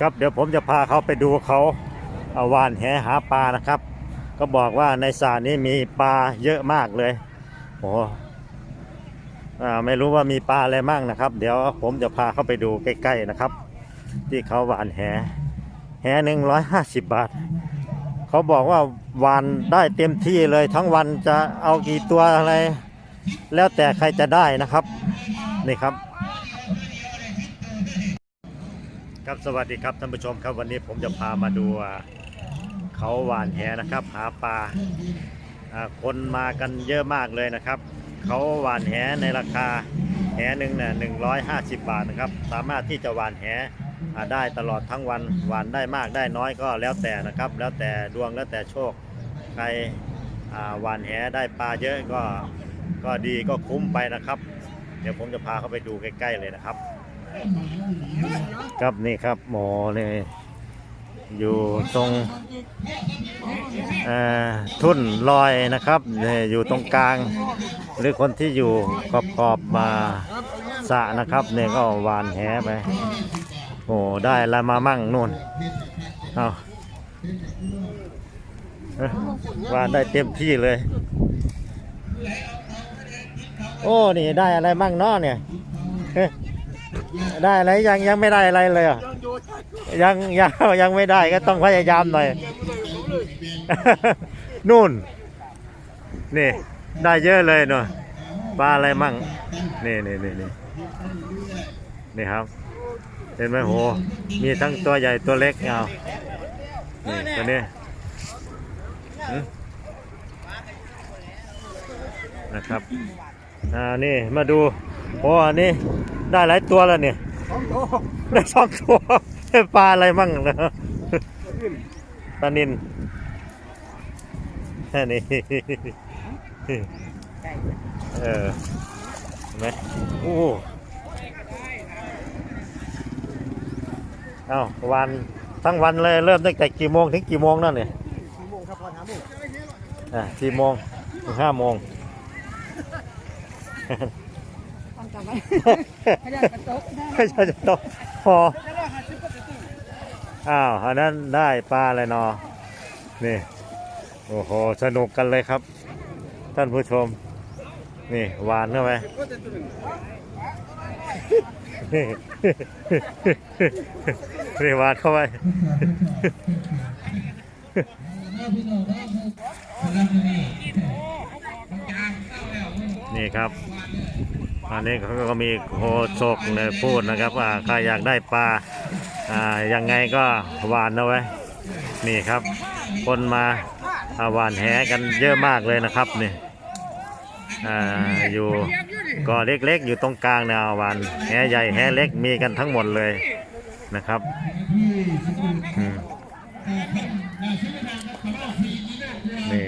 ครับเดี๋ยวผมจะพาเขาไปดูเขาเอาวานแหหาปลานะครับ ก็บอกว่าในสระนี้มีปลาเยอะมากเลยโอ้ไม่รู้ว่ามีปลาอะไรมั่งนะครับ เดี๋ยวผมจะพาเขาไปดูใกล้ๆนะครับ ที่เขาหวานแหแหหนึ่งร้อยห้าสิบบาท เขาบอกว่าวานได้เต็มที่เลยทั้งวันจะเอากี่ตัวอะไร แล้วแต่ใครจะได้นะครับนี่ครับ ครับสวัสดีครับท่านผู้ชมครับวันนี้ผมจะพามาดูเขาหวานแหนะครับ หาปลาคนมากันเยอะมากเลยนะครับ เขาหวานแหในราคาแหหนึ่งเนี่ยหนึ่งร้อยห้าสิบบาทนะครับ สามารถที่จะหวานแหาได้ตลอดทั้งวันหวานได้มากได้น้อยก็แล้วแต่นะครับ แล้วแต่ดวงแล้วแต่โชคใครหวานแหได้ปลาเยอะก็ก็ดีก็คุ้มไปนะครับ เดี๋ยวผมจะพาเข้าไปดูใกล้ ๆ เลยนะครับ ครับนี่ครับหมอเนี่ยอยู่ตรงอ่อทุ่นลอยนะครับเนี่ยอยู่ตรงกลาง หรือคนที่อยู่ขอบขอบมาสะนะครับเนี่ยก็หวานแหไปโอ้ได้อะมามั่งนู่นเอาวานได้เต็มที่เลย โอ้ นี่ได้อะไรมั่งเนาะเนี่ย ได้อะไรยังยังไม่ได้อะไรเลยอะยังยังยังไม่ได้ก็ต้องพยายามหน่อย นู่น นี่ ได้เยอะเลยเนาะปลาอะไรมั่งนี่นี่นี่นี่นี่ครับ เห็นไหมโห มีทั้งตัวใหญ่ตัวเล็กเอานี่ตัวนี้นะครับอ่านี่มาดู โอ้อันนี้ได้หลายตัวแล้วเนี่ยได้สองตัวปลาอะไรมั่งนะปลานินแค่นี้เออเห็นไหมโอ้เอาวันทั้งวันเลยเริ่มตั้งแต่กี่โมงถึงกี่โมงนั่นเนี่ยสี่โมงครับพอห้าโมงอ่าสี่โมงถึงห้าโมง ทำกลับไปไม่ได้กระจกได้ไม่ใช่จะต้องพออ้าวอันนั้นได้ปลาอะไรนอนี่ โอ้โห สนุกกันเลยครับ ท่านผู้ชม นี่หวานเข้าไปนี่ นี่หวานเข้าไป นี่ครับ อันนี้เขาก็มีโคศกเลยพูดนะครับว่าใครอยากได้ปลาอ่ายังไงก็หวานเอาไว้นี่ครับ คนมาอาหวานแหกันเยอะมากเลยนะครับนี่อ่าอยู่ก่อเล็กๆ อยู่ตรงกลางแนวหวานแหใหญ่แหเล็กมีกันทั้งหมดเลยนะครับนี่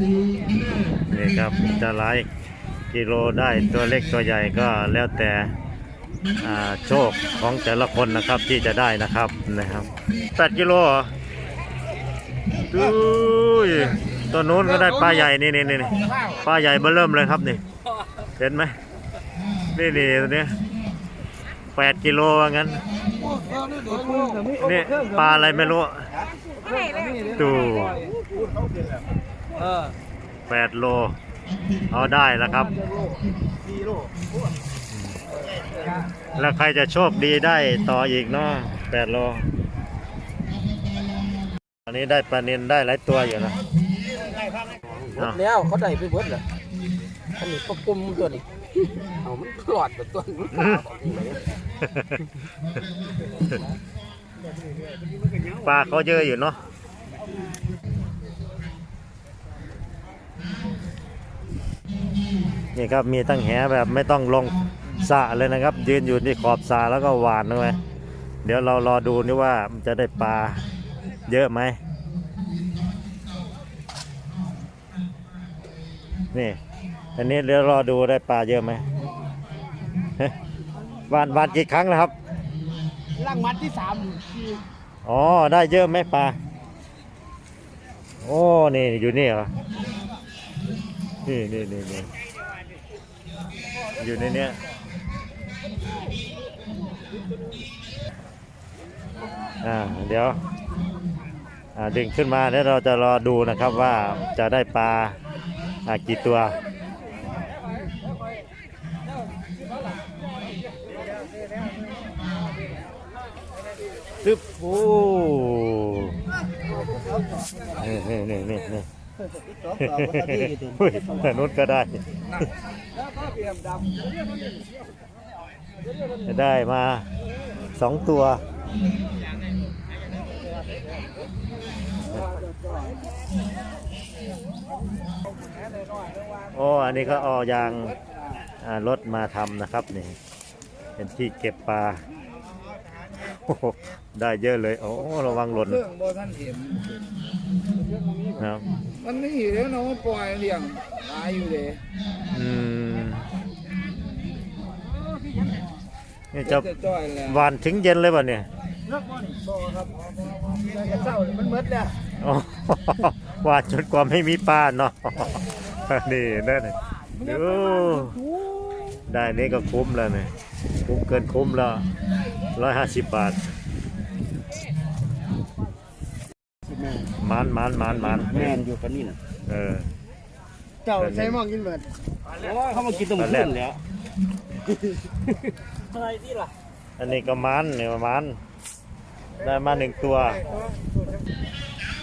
นี่ครับจะหลายกิโลได้ตัวเล็กตัวใหญ่ก็แล้วแต่โชคของแต่ละคนนะครับที่จะได้นะครับนะครับแปดกิโลเหรอดูยตัวนู้นก็ได้ปลาใหญ่นี่นี่นี่ปลาใหญ่เบ้อเริ่มเลยครับนี่เห็นไหมนี่นี่ตัวนี้แปดกิโลว่างั้นนี่ปลาอะไรไม่รู้ตู เออแปดโล เอาได้แล้วครับสี่โลแล้วใครจะโชคดีได้ต่ออีกเนาะแปดโลอันนี้ได้ปลานินได้หลายตัวอยู่นะหมดแล้วเขาได้ไปเบิดเหรออันนี้ก็ปุ่มตัวนี้เอามันหลอดแบบตัวนี้มันขาบอกนี่เลยปลาเขาเยอะอยู่เนาะ นี่ครับมีตั้งแหแบบไม่ต้องลงสระเลยนะครับ ยืนอยู่ที่ขอบสระแล้วก็หวานด้วยเดี๋ยวเรารอดูนี่ว่ามันจะได้ปลาเยอะไหมนี่อันนี้เดี๋ยวรอดูได้ปลาเยอะไหมเฮ้ยหวานหวานกี่ครั้งแล้วครับล่างมัดที่สามที่อ๋อได้เยอะไหมปลาโอ้นี่อยู่นี่เหรอนี่นี่นี่นี่ อยู่ในเนี้ยอ่าเดี๋ยวดึงขึ้นมาแล้วเราจะรอดูนะครับว่าจะได้ปลาากี่ตัวตึ๊บโอ้นี่นี่นี่นี่ นี่อุ้ยแต่นู้นก็ได้ ได้มาสองตัวโอ้อันนี้ก็เอยางรถมาทำนะครับนี่ เป็นที่เก็บปลา ได้เยอะเลยโอ้ระวังหล่นเครื่องบ่ท่านเห็นนะครับ มันไม่หิวแล้วเนาะปล่อยเลี้ยงตายอยู่เลยอืมนี่จะจะจ้อยแล้วหวานถึงเย็นเลยป่ะเนี่ยบ่ครับแล้วก็เศร้ามันหมดแล้วโอ้หวานจนกว่าไม่มีปลาเนาะนี่นั่นน่ะดูได้นี่ก็คุ้มแล้วเนี่ยคุ้มเกินคุ้มแล้ว ร้อยห้าสิบบาทมันมันมันมันแม่นอยู่ปานนี้น่ะเออ เจ้าใช้มองกินเบิดเขามากินตรงตอนแรเพื่กอนแล้วอันนี้ก็มันเนี่ยมัน ได้มาหนึ่งตัว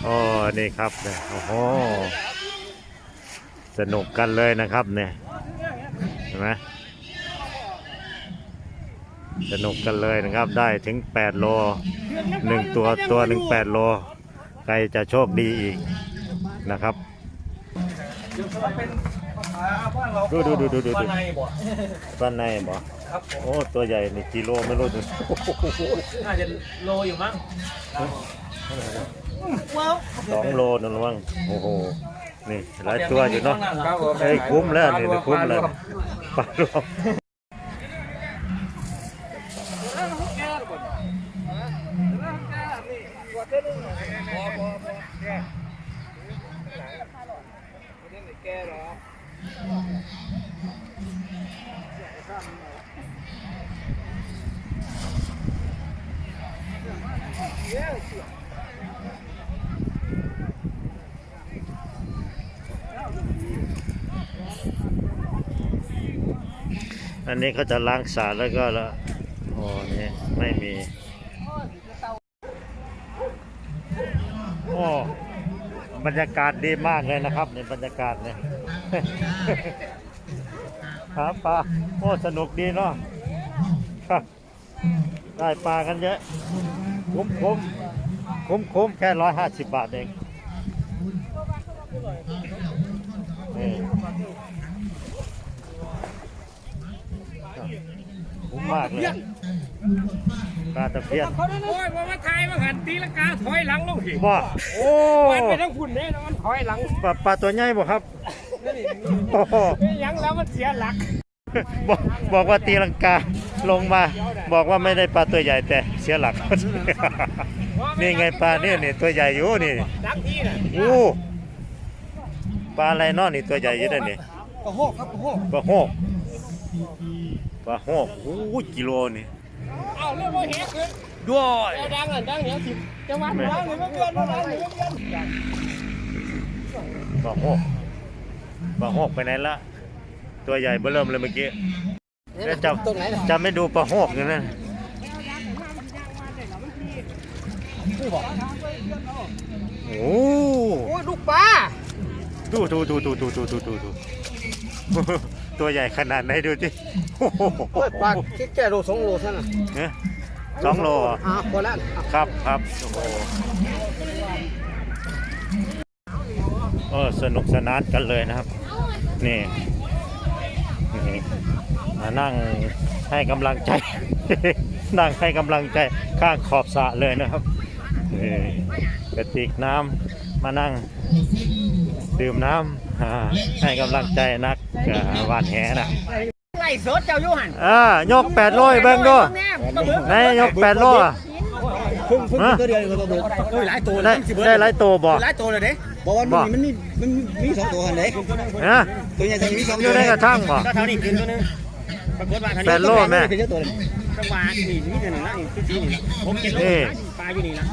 โอ้นี่ครับเนี่ยโอ้โหสนุกกันเลยนะครับเนี่ยเห็นไหม สนุกกันเลยนะครับ ได้ถึง 8 โลหนึ่งตัวตัวหนึ่ง8โล ใครจะโชคดีอีกนะครับ ดูดูดูดูดูดูปลาในบ่โอ้ตัวใหญ่นี่กิโลไม่รู้ดูน่าจะโลอยู่มั้งสองโลนั่นละมั้งโอ้โหนี่หลายตัวอยู่เนาะครับผมไอ้ยคุ้มแล้วนี่นี่คุ้มแล้วปลารวม อันนี้เขาจะล้างสารแล้วก็ละโอ้นี่ไม่มีโอ้บรรยากาศดีมากเลยนะครับในบรรยากาศเนี่ย หาปลาโอ้สนุกดีเนาะครับได้ปลากันเยอะ คุ้มคุ้มคุ้มคุ้มแค่ร้อยห้าสิบบาทเองนี่คุ้มมากเลยปลาตะเพียนโอ้ยบ่มาทายมาหันตีลังกาถอยหลังลงหิบ่โอ้มันไปทั้งพุ่นเด้แล้วมันถอยหลังปลาปลาตัวใหญ่บ่ครับ โอ้โหไม่ยังแล้วมันเสียหลักบอกบอกว่าตีลังกาลงมา บอกว่าไม่ได้ปลาตัวใหญ่แต่เสียหลัก นี่ไงปลาเนี่ยนี่ตัวใหญ่อยู่นี่ดังที่น่ะอู้ปลาอะไรเนาะนี่ตัวใหญ่อยู่นั่นนี่กระโหกครับกระโหกปลาโหกปลาโหกอู้กิโลนี่เอาเรื่องบ่เฮ็ดขึ้นด้วยเอาดังอะดังเดี๋ยวสิจังหวัดดังนี่มันเกินบ่ดังนี่มันเกินปลาโหก ปลาโหกไปไหนละ ตัวใหญ่เบ้อเริ่มเลยเมื่อกี้แล้วจะตรงไหนล่ะจะไม่ดูปลาโหกเลยนะโอ้โอ้ยลูกปลาดูดูดูดูดูดูดูดูดูตัวใหญ่ขนาดไหนดูสิโอ้โหโอ้ยปลาแค่โลสองโลเท่านั้นเนี่ยสองโลเหรออ่าพอแล้วอะครับครับโอ้โหเออสนุกสนานกันเลยนะครับ นี่นี่มานั่งให้กำลังใจ นั่งให้กำลังใจข้างขอบสระเลยนะครับนี่กระติกน้ำมานั่งดื่มน้ำอ่าให้กำลังใจนักอ่าหวานแหนะไล่สดเจ้าอยู่หั่นอ่ายกแปดโลให้เบิ่งดูไหนยกแปดโลอะเพิ่งเพิ่งฮะตัวเดียวตัวเดียวเอ้ยหลายตัวได้สิเบิได้หลายตัวบ่หลายตัวเลยเด้ บอกว่ามันมีมันมีมันมีสองตัวหันเด้ฮะตัวใหญ่ตัวมีสองอตัยู่วในกระทั่งบ่ก็เท่านี้ขึ้นตัวนึงปรากฏว่าแปดโลแม่ขึ้นเยอะตัวนึงจังหวะนี่นี่จะหนึ่งละนี่ที่นี่ละผมกินนี่ ปลาอยู่นี่ละ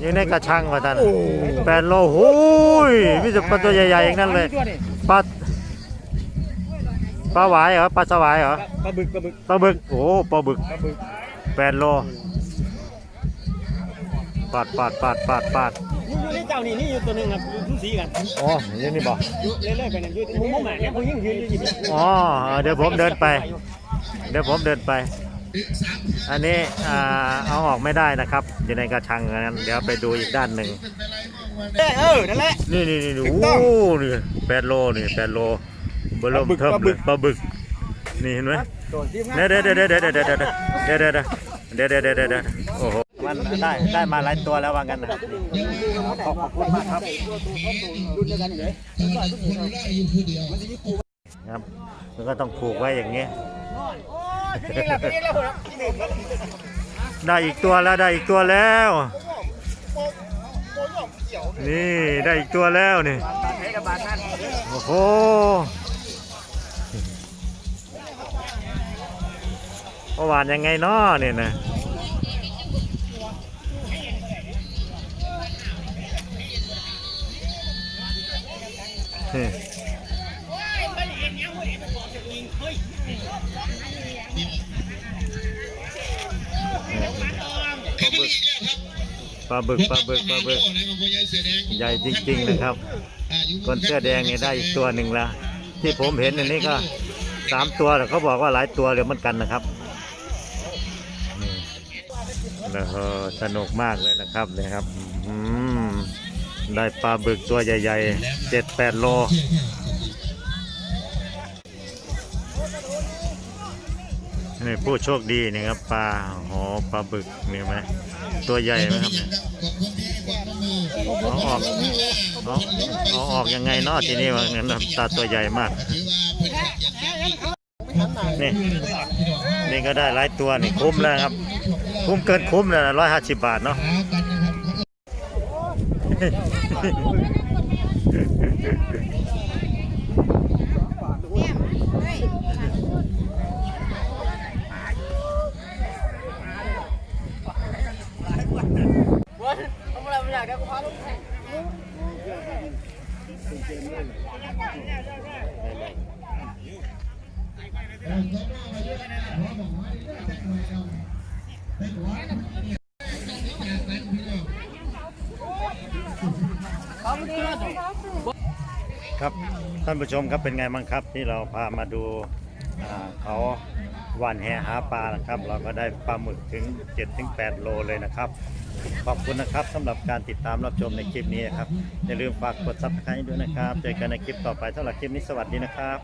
อยู่ในกระชังว่าท่านแปดโลหูยมีแต่ปลาตัวใหญ่ๆอย่างนั้นเลยปลาปลาหวายเหรอปลาสวายเหรอปลาบึกปลาบึกปลาบึกโอ้ปลาบึกปลาบึกแปดโลปาดปาดปาดปาดปาด อยู่ในเจ้านี่นี่อยู่ตัวหนึงครับอยู่ทุสีกันอ๋ออยังนี่บอกอยู่เรื่อยๆไปนั่นอยู่มุมมุมอะเนี่ยผมยิ่งยืนอยู่นี่อ๋อเดี๋ยวผมเดินไป เดี๋ยวผมเดินไป อันนี้อ่าเอาออกไม่ได้นะครับ อยู่ในกระชังนั้นเดี๋ยวไปดูอีกด้านหนึ่ง เออนั่นแหละ นี่นี่นี่ถูโอ้กต้องนี่แปดโลนี่แปดโลเบอร์เริ่มปลาบึกเทิมปลาบึเลยกปลาบึก นี่เห็นไหมตัวที่เดี๋ยวเดี๋ยวเดี๋ยวเดี๋ยวเดี๋ยวเดี๋ยวเดี๋ยวเดี๋ยวเดี๋ยวเดี๋ยวเดี๋ยวเดี๋ยวเดี๋ยวเดี๋ยวโอ้โห มันได้ได้มาหลายตัวแล้วว่างั้นนะขอบคุณมากครับครับมันก็ต้องผูกไว้อย่างนี้ยได้อีกตัวแล้วได้อีกตัวแล้วนี่ได้อีกตัวแล้วนี่โอ้โหเมื่อวานยังไงน้อเนี่ยนะ ปลาบึกปลาบึกปลาบึกปลาบึกใหญ่จริง ๆ นะครับ คนเสื้อแดงนี่ได้อีกตัวหนึ่งละที่ผมเห็นอันนี้ก็สามตัวแต่เขาบอกว่าหลายตัวเหลือเหมือนกันนะครับนี่แล้วก็สนุกมากเลยนะครับเนี่ยครับอืม ได้ปลาบึกตัวใหญ่ๆเจ็ดแปดโล นี่ผู้โชคดีนี่ครับปลาหอปลาบึกนี่ไหมตัวใหญ่ไหมครับเนี่ยเอาออกเอาเอาออกยังไงเนาะทีนี้ว่างั้นนตาตัวใหญ่มาก นี่นี่ก็ได้หลายตัวนี่คุ้มแล้วครับ คุ้มเกินคุ้มเลยร้อยห้าสิบบาทเนาะ ไป ครับท่านผู้ชมครับเป็นไงบ้างครับ ที่เราพามาดูเขาหว่านแหหาปลานะครับ เราก็ได้ปลาหมึกถึง7ถึง8โลเลยนะครับ ขอบคุณนะครับสำหรับการติดตามรับชมในคลิปนี้ครับ อย่าลืมฝากกดซับสไครต์ด้วยนะครับ เจอกันในคลิปต่อไปสำหรับคลิปนี้สวัสดีนะครับ